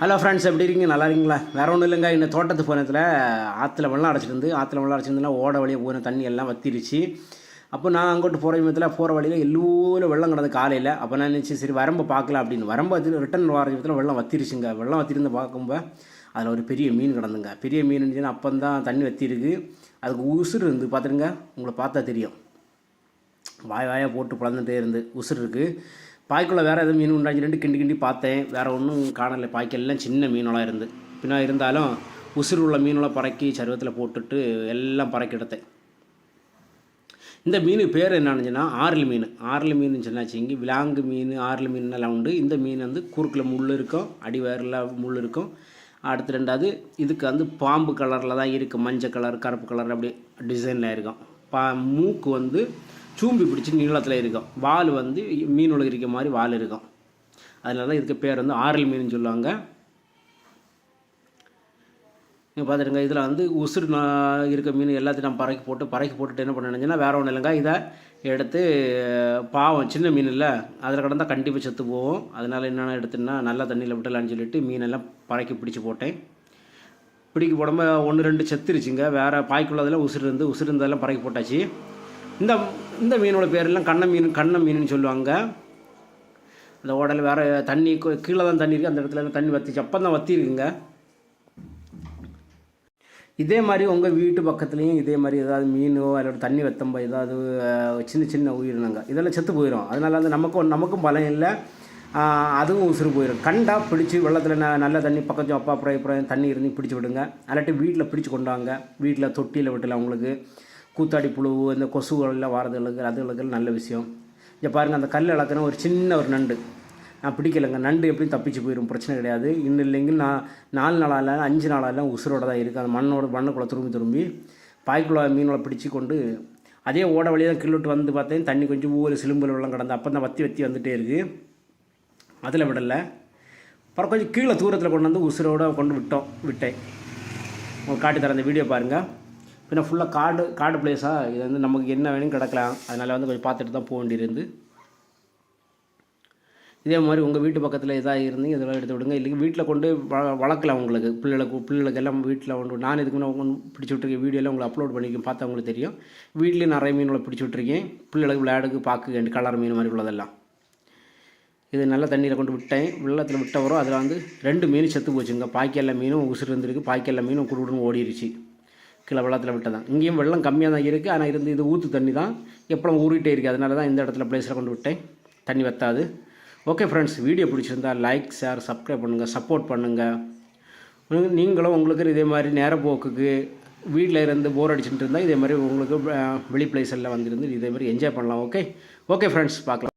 Hello friends எப்படி இருக்கீங்க? நல்லா இருக்கீங்களா? வேற ஒன்றும் இல்லைங்க. இந்த தோட்டத்து போனத்தில் ஆற்றுல வெள்ளம் அடைச்சிருந்து ஆற்றுல வெள்ளம் அடைச்சிருந்துனா ஓட வழியாக போன தண்ணி எல்லாம் வத்திருச்சு அப்போ நான் அங்கோட்டு போகிற விதத்தில் போகிற வழியில் எல்லோரும் வெள்ளம் கிடந்து காலையில். அப்போ நான் நினச்சி சரி வரம்பை பார்க்கலாம் அப்படின்னு. வரம்பு வச்சு ரிட்டன் வர விதத்தில் வெள்ளம் வத்திருச்சுங்க. வெள்ளம் வத்திருந்து பார்க்கும்போது அதில் ஒரு பெரிய மீன் கிடந்துங்க. பெரிய மீன் இருந்துச்சுன்னா அப்போ தான் தண்ணி வத்திருக்கு. அதுக்கு உசுறு இருந்து பார்த்துருங்க உங்களை பார்த்தா தெரியும். வாய் வாயாக போட்டு பிளந்துகிட்டே இருந்து உசுறு இருக்குது பாய்க்குள்ளே வேறு எதுவும் மீன் உண்டாச்சு ரெண்டு கிண்டி கிண்டி பார்த்தேன். வேறு ஒன்றும் காணலை. பாய்க்கெல்லாம் சின்ன மீனெல்லாம் இருந்து. பின்னா இருந்தாலும் உசுறு உள்ள மீனெல்லாம் பறக்கி சருவத்தில் போட்டுட்டு எல்லாம் பறக்கி எடுத்தேன். இந்த மீன் பேர் என்னன்னுச்சுன்னா ஆறில் மீன். ஆறில் மீன் சொன்னாச்சிங்க விலாங்கு மீன் ஆறில் மீன் எல்லாம் உண்டு. இந்த மீன் வந்து குறுக்கில் முள் இருக்கும் அடி வேரில் முள் இருக்கும். அடுத்து ரெண்டாவது இதுக்கு வந்து பாம்பு கலரில் தான் இருக்குது மஞ்சள் கலர் கருப்பு கலர் அப்படி டிசைனில் இருக்கும். பா மூக்கு வந்து சூம்பி பிடிச்சி நீளத்தில் இருக்கும். வால் வந்து மீன் உலகிருக்க மாதிரி வால் இருக்கும். அதனால தான் இதுக்கு பேர் வந்து ஆரல் மீன் சொல்லுவாங்க. நீங்கள் பார்த்துருங்க இதில் வந்து உசுறு நான் இருக்க மீன் எல்லாத்தையும் நான் பறக்கி போட்டு பறக்கி போட்டுட்டு என்ன பண்ண நினச்சேன்னா வேறு ஒன்றும் இல்லைங்க. இதை எடுத்து பாவம் சின்ன மீன் இல்லை. அதில் கடந்தால் கண்டிப்பாக செத்து போகும் அதனால் என்னென்ன எடுத்துன்னா நல்லா தண்ணியில் விட்டலான்னு சொல்லிட்டு மீனெல்லாம் பறக்கி பிடிச்சி போட்டேன். பிடிக்க போடாமல் ஒன்று ரெண்டு செத்துருச்சுங்க. வேறு பாய்க்குள்ளதெல்லாம் உசுறு இருந்து உசுறு இருந்ததெல்லாம் பறக்கி போட்டாச்சு. இந்த இந்த மீனோட பேரெல்லாம் கண்ண மீன் கண்ண மீனுன்னு சொல்லுவாங்க. அந்த ஓடல் வேறு தண்ணி கீழே தான் தண்ணி இருக்குது அந்த இடத்துல எல்லாம் தண்ணி வத்திச்சு. அப்போ தான் வத்தி இருக்குங்க இதே மாதிரி உங்கள் வீட்டு பக்கத்துலேயும் இதே மாதிரி ஏதாவது மீனோ அல்லது தண்ணி வெத்தம்போ ஏதாவது சின்ன சின்ன உயிரினங்க. இதெல்லாம் செத்து போயிடும் அதனால வந்து நமக்கும் நமக்கும் பலம் இல்லை. அதுவும் உசுறு போயிடும் கண்டா பிடிச்சி வெள்ளத்தில் ந நல்ல தண்ணி பக்கத்து அப்பா அப்புறம் அப்புறம் தண்ணி இருந்து பிடிச்சி விடுங்க. அல்லாட்டி வீட்டில் பிடிச்சி கொண்டு வாங்க. வீட்டில் தொட்டியில் விட்டல உங்களுக்கு. கூத்தாடி புழு இந்த கொசுகள் எல்லாம் வாரதுகளுக்கு அதுகளுக்கு நல்ல விஷயம். இங்கே பாருங்கள் அந்த கல் இழக்கின ஒரு சின்ன ஒரு நண்டு. நான் பிடிக்கலைங்க. நண்டு எப்படி தப்பிச்சு போயிடும் பிரச்சனை கிடையாது. இன்னும் இல்லைங்க நான் நாலு நாளால் அஞ்சு நாளாலாம் உசுரோட தான் இருக்குது அந்த மண்ணோட மண்ணுக்குள்ளே திரும்பி திரும்பி பாய்க்குள்ள மீனோட பிடிச்சி கொண்டு அதே ஓட வழியாக தான் கிள்ளுட்டு வந்து பார்த்தேன். தண்ணி கொஞ்சம் ஊர் சிலும்பல் வெள்ளம் கிடந்து அப்போ தான் வத்தி வத்தி வந்துகிட்டே இருக்குது அதில் விடலை. அப்புறம் கொஞ்சம் கீழே தூரத்தில் கொண்டு வந்து உசுரோட கொண்டு விட்டோம் விட்டேன். உங்களுக்கு காட்டி தரேன் அந்த வீடியோ பாருங்கள் பின்ன ஃபுல்லாக காடு காடு பிளேஸாக இது வந்து நமக்கு என்ன வேணும் கிடக்கலாம். அதனால் வந்து கொஞ்சம் பார்த்துட்டு தான் போக வேண்டியிருந்து. இதே மாதிரி உங்கள் வீட்டு பக்கத்தில் இதாக இருந்து இதெல்லாம் எடுத்து விடுங்க. இல்லைங்க வீட்டில் கொண்டு வ வளர்க்கலாம் உங்களுக்கு. பிள்ளைகளுக்கு பிள்ளைகளுக்கு எல்லாம் வீட்டில் கொண்டு நான் இதுக்கு முன்னே பிடிச்சி விட்ருக்கேன் வீடியோலாம் உங்களை அப்லோட் பண்ணிக்க பார்த்தா உங்களுக்கு தெரியும். வீட்லேயும் நிறைய மீன்களை பிடிச்சி விட்ருக்கேன் பிள்ளைகளுக்கு விளையாடுக்கு பார்க்க கலர் மீன் மாதிரி உள்ளதெல்லாம். இது நல்லா தண்ணியில் கொண்டு விட்டேன். வெள்ளத்தில் விட்ட வரும் அதில் வந்து ரெண்டு மீன் செத்து போச்சுங்க. பாய்க்கல்ல மீனும் உசுறு இருந்திருக்கு பாய்க்கல்ல மீனும் குடுன்னு ஓடிடுச்சு கீழே வெள்ளத்தில் விட்டதான் இங்கேயும் வெள்ளம் கம்மியாக தான் இருக்குது ஆனால் இருந்து இது ஊற்று தண்ணி தான் எப்பளம் ஊறிட்டே இருக்குது அதனால தான் இந்த இடத்துல பிளேஸில் கொண்டு விட்டேன். தண்ணி வத்தாது. ஓகே ஃப்ரெண்ட்ஸ் வீடியோ பிடிச்சிருந்தா லைக் ஷேர் சப்ஸ்கிரைப் பண்ணுங்கள் சப்போர்ட் பண்ணுங்கள் நீங்களும் உங்களுக்கு இதே மாதிரி நேரப்போக்குக்கு வீட்டில் இருந்து போர் அடிச்சுட்டு இருந்தால் இதே மாதிரி உங்களுக்கு வெளி பிளேஸ் எல்லாம் வந்திருந்து இதே மாதிரி என்ஜாய் பண்ணலாம். ஓகே ஓகே ஃப்ரெண்ட்ஸ் பார்க்கலாம்.